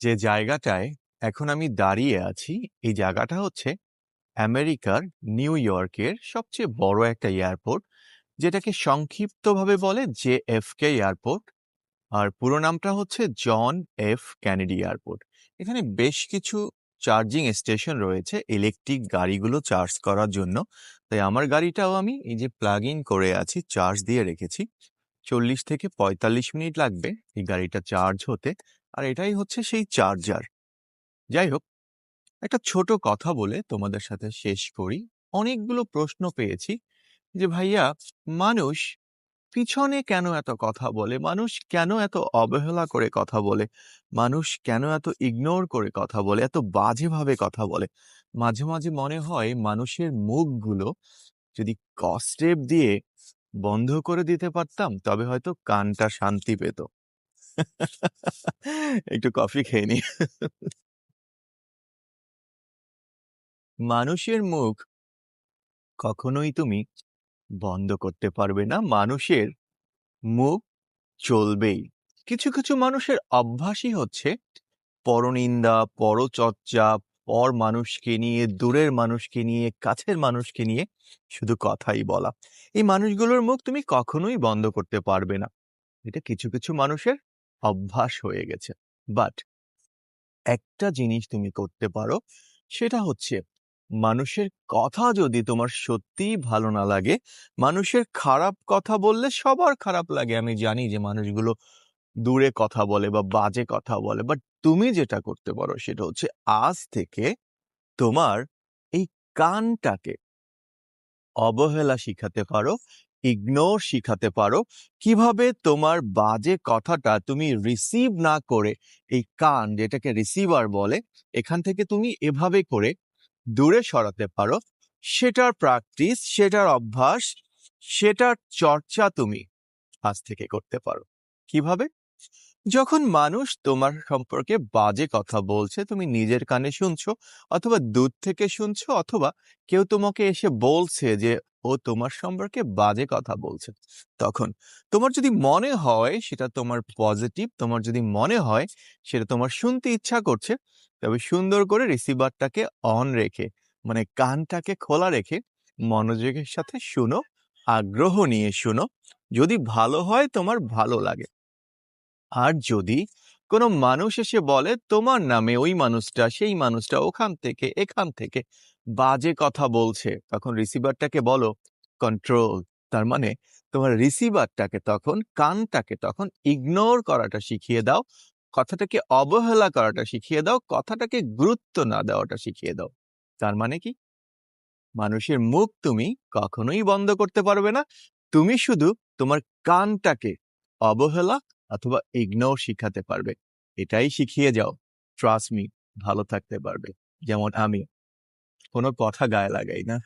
যে জায়গাটায় এখন আমি দাঁড়িয়ে আছি, এই জায়গাটা হচ্ছে আমেরিকার নিউ ইয়র্কের সবচেয়ে বড় একটা এয়ারপোর্ট, যেটাকে সংক্ষিপ্তভাবে বলে জেএফকে এয়ারপোর্ট। আর পুরো নামটা হচ্ছে জন এফ কেনেডি এয়ারপোর্ট। এখানে বেশ কিছু চার্জিং স্টেশন রয়েছে ইলেকট্রিক গাড়িগুলো চার্জ করার জন্য। তাই আমার গাড়িটাও আমি এই যে প্লাগ ইন করে আছি, চার্জ দিয়ে রেখেছি। ৪০ থেকে ৪৫ মিনিট লাগবে এই গাড়িটা চার্জ হতে। আর এটাই হচ্ছে সেই চার্জার। যাই হোক, একটা ছোট কথা বলে তোমাদের সাথে শেষ করি। অনেকগুলো প্রশ্ন পেয়েছি যে, "ভাইয়া মানুষ পিছনে কেন এত কথা বলে? মানুষ কেন এত অবহেলা করে কথা বলে? মানুষ কেন এত ইগনোর করে কথা বলে? এত বাজেভাবে কথা বলে?" মাঝে, মাঝে মনে হয় মানুষের মুখগুলো যদি কস্টেপ দিয়ে বন্ধ করে দিতে পারতাম, তবে হয়তো কানটা শান্তি পেত। একটু কফি খেয়ে নিই। মানুষের মুখ কখনোই তুমি বন্ধ করতে পারবে না। মানুষের মুখ চলবেই। কিছু, কিছু মানুষের অভ্যাসই হচ্ছে পরনিন্দা, পরচর্চা, পর মানুষকে নিয়ে, দূরের মানুষকে নিয়ে, কাছের মানুষকে নিয়ে শুধু কথাই বলা। এই মানুষগুলোর মুখ তুমি কখনোই বন্ধ করতে পারবে না। এটা কিছু, কিছু মানুষের অভ্যাস হয়ে গেছে। বাট একটা জিনিস তুমি করতে পারো, সেটা হচ্ছে মানুষের কথা যদি তোমার সত্যিই ভালো না লাগে, মানুষের খারাপ কথা বললে সবার খারাপ লাগে। আমি জানি যে মানুষগুলো দূরে কথা বলে বা বাজে কথা বলে। বাট তুমি যেটা করতে পারো সেটা হচ্ছে আজ থেকে তোমার এই কানটাকে অবহেলা শিখাতে পারো, ইগনোর শিখাতে পারো। কীভাবে তোমার বাজে কথাটা তুমি রিসিভ না করে এই কান যেটাকে রিসিভার বলে, এখান থেকে তুমি এভাবে করে দূরে সরাতে পারো। সেটার প্র্যাকটিস, সেটার অভ্যাস, সেটার চর্চা তুমি আজ থেকে করতে পারো। কীভাবে? যখন মানুষ তোমার সম্পর্কে বাজে কথা বলছে, তুমি নিজের কানে শুনছো অথবা দূর থেকে শুনছো অথবা কেউ তোমাকে এসে বলছে যে ও তোমার সম্পর্কে বাজে কথা বলছে। তখন তোমার যদি মনে হয় সেটা তোমার পজিটিভ, তোমার যদি মনে হয় সেটা তোমার শুনতে ইচ্ছা করছে, তবে সুন্দর করে রিসিভারটাকে অন রেখে মানে কানটাকে খোলা রেখে মনোযোগের সাথে শুনো, আগ্রহ নিয়ে শুনো। যদি ভালো হয় তোমার ভালো লাগে। আর যদি কোনো মানুষ এসে বলে তোমার নামে ওই মানুষটা, সেই মানুষটা ওখান থেকে, এখান থেকে বাজে কথা বলছে, তখন রিসিভারটাকে বলো কন্ট্রোল। তার মানে তোমার রিসিভারটাকে তখন কানটাকে তখন ইগনোর করাটা শিখিয়ে দাও। কথাটাকে অবহেলা করাটা শিখিয়ে দাও। কথাটাকে গুরুত্ব না দেওয়াটা শিখিয়ে দাও। তার মানে কি? মানুষের মুখ তুমি কখনোই বন্ধ করতে পারবে না। তুমি শুধু তোমার কানটাকে অবহেলা অথবা ইগনোর শিখাতে পারবে। এটাই শিখিয়ে যাও। ট্রাস্ট মি ভালো থাকতে পারবে। যেমন আমি। কোনো কথা গায়ে লাগাই না।